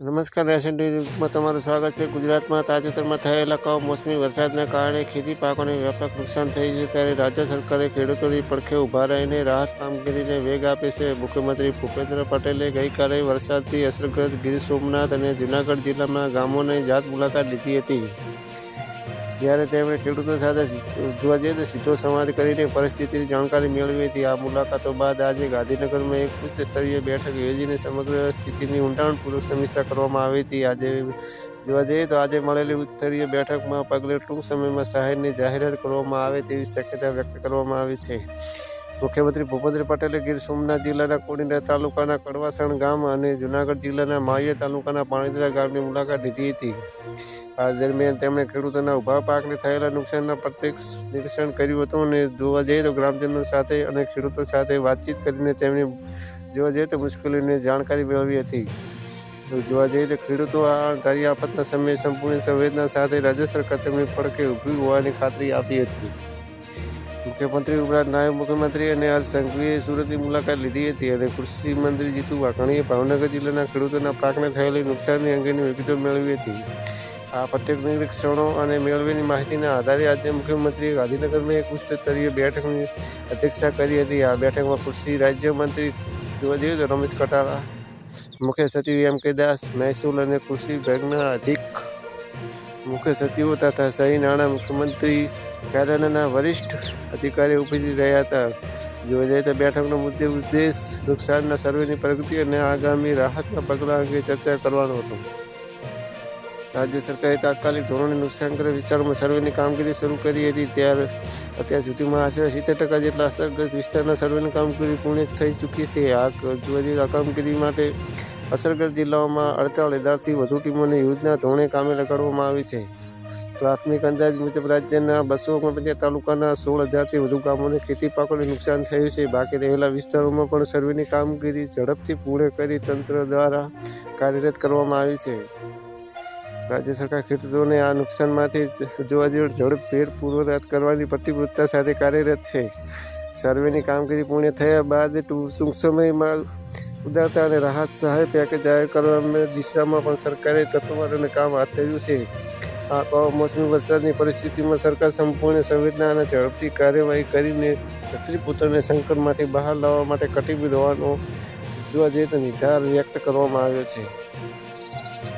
નમસ્કાર, રેશન ન્યૂઝમાં તમારું સ્વાગત છે. ગુજરાતમાં તાજેતરમાં થયેલા કમોસમી વરસાદના કારણે ખેતી પાકોને વ્યાપક નુકસાન થઈ છે ત્યારે રાજ્ય સરકારે ખેડૂતોની પડખે ઊભા રહીને રાહત કામગીરીને વેગ આપે છે. મુખ્યમંત્રી ભૂપેન્દ્ર પટેલે ગઈકાલે વરસાદથી અસરગ્રસ્ત ગીર સોમનાથ અને જૂનાગઢ જિલ્લામાં ગામોની જાત મુલાકાત લીધી હતી. જ્યારે તેમણે ખેડૂતો સાથે જોવા જઈએ તો સીધો સંવાદ કરીને પરિસ્થિતિની જાણકારી મેળવી હતી. આ મુલાકાતો બાદ આજે ગાંધીનગરમાં એક ઉચ્ચ સ્તરીય બેઠક યોજીને સમગ્ર સ્થિતિની ઊંડાણપૂર્વક સમીક્ષા કરવામાં આવી હતી. આજે જોવા જઈએ તો આજે મળેલી ઉત્તરીય બેઠકમાં પગલે ટૂંક સમયમાં સહાયની જાહેરાત કરવામાં આવે તેવી શક્યતા વ્યક્ત કરવામાં આવી છે. મુખ્યમંત્રી ભૂપેન્દ્ર પટેલે ગીર સોમનાથ જિલ્લાના કોડીનાર તાલુકાના કડવાસણ ગામ અને જૂનાગઢ જિલ્લાના માળિયા તાલુકાના પાણીદરા ગામની મુલાકાત લીધી હતી. આ દરમિયાન તેમણે ખેડૂતોના ઊભા પાકને થયેલા નુકસાનના પ્રત્યક્ષ નિરીક્ષણ કર્યું હતું અને જોવા જઈએ તો ગ્રામજનો સાથે અને ખેડૂતો સાથે વાતચીત કરીને તેમની જોવા જઈએ તો મુશ્કેલીઓની જાણકારી મેળવી હતી. જોવા જઈએ તો ખેડૂતો આ ધારી આફતના સમયે સંપૂર્ણ સંવેદના સાથે રાજ્ય સરકાર તેમની પડકે ઊભી હોવાની ખાતરી આપી હતી. મુખ્યમંત્રી ઉપરાંત નાયબ મુખ્યમંત્રી અને આર સંઘવીએ સુરતની મુલાકાત લીધી હતી અને કૃષિ મંત્રી જીતુ વાઘાણીએ ભાવનગર જિલ્લાના ખેડૂતોના પાકને થયેલી નુકસાનની અંગેની વિગતો મેળવી હતી. આ પ્રત્યેક નિરીક્ષણો અને મેળવેલી માહિતીના આધારે આજે મુખ્યમંત્રીએ ગાંધીનગરમાં એક ઉચ્ચ સ્તરીય બેઠકની અધ્યક્ષતા કરી હતી. આ બેઠકમાં કૃષિ રાજ્યમંત્રી જોવા જઈએ તો રમેશ કટારા, મુખ્ય સચિવ એમ કે દાસ, મહેસૂલ અને કૃષિ વિભાગના અધિક મુખ્ય સચિવો તથા સહી નાણાં મુખ્યમંત્રી કાર્યાલયના વરિષ્ઠ અધિકારીઓ ઉપસ્થિત રહ્યા હતા. જોવા જઈએ તો બેઠકનો મુદ્દે ઉદ્દેશ નુકસાનના સર્વેની પ્રગતિ અને આગામી રાહતના પગલાં અંગે ચર્ચા કરવાનો હતો. રાજ્ય સરકારે તાત્કાલિક ધોરણે નુકસાનગ્રસ્ત વિસ્તારોમાં સર્વેની કામગીરી શરૂ કરી હતી. ત્યારે અત્યાર સુધીમાં આશરે સિત્તેર ટકા જેટલા અસરગ્રસ્ત વિસ્તારના સર્વેની કામગીરી પૂર્ણ થઈ ચૂકી છે. આ જોવા જઈએ આ કામગીરી માટે અસરગ્રસ્ત જિલ્લાઓમાં અડતાલીસ હજારથી વધુ ટીમોની યોજના ધોરણે કામે લગાડવામાં આવી છે. પ્રાથમિક અંદાજ મુજબ રાજ્યના બસો ઓગણપચાસ તાલુકાના સોળ હજારથી વધુ ગામોને ખેતી પાકોને નુકસાન થયું છે. બાકી રહેલા વિસ્તારોમાં પણ સર્વેની કામગીરી ઝડપથી પૂર્ણ કરી તંત્ર દ્વારા કાર્યરત કરવામાં આવી છે. રાજ્ય સરકાર ખેડૂતોને આ નુકસાનમાંથી જોવા તો ઝડપભેર પૂર્વરાત કરવાની પ્રતિબદ્ધતા સાથે કાર્યરત છે. સર્વેની કામગીરી પૂર્ણ થયા બાદ ટૂંક સમયમાં ઉદારતા અને રાહત સહાય પેકેજ જાહેર કરવાની દિશામાં પણ સરકારે તત્વવાર અને કામ હાથ ધર્યું છે. આ કમોસમી વરસાદની પરિસ્થિતિમાં સરકાર સંપૂર્ણ સંવેદના અને ઝડપથી કાર્યવાહી કરીને ધરતીપુત્રને સંકટમાંથી બહાર લાવવા માટે કટિબદ્ધ હોવાનો જોવા જઈએ તો નિર્ધાર વ્યક્ત કરવામાં આવ્યો છે.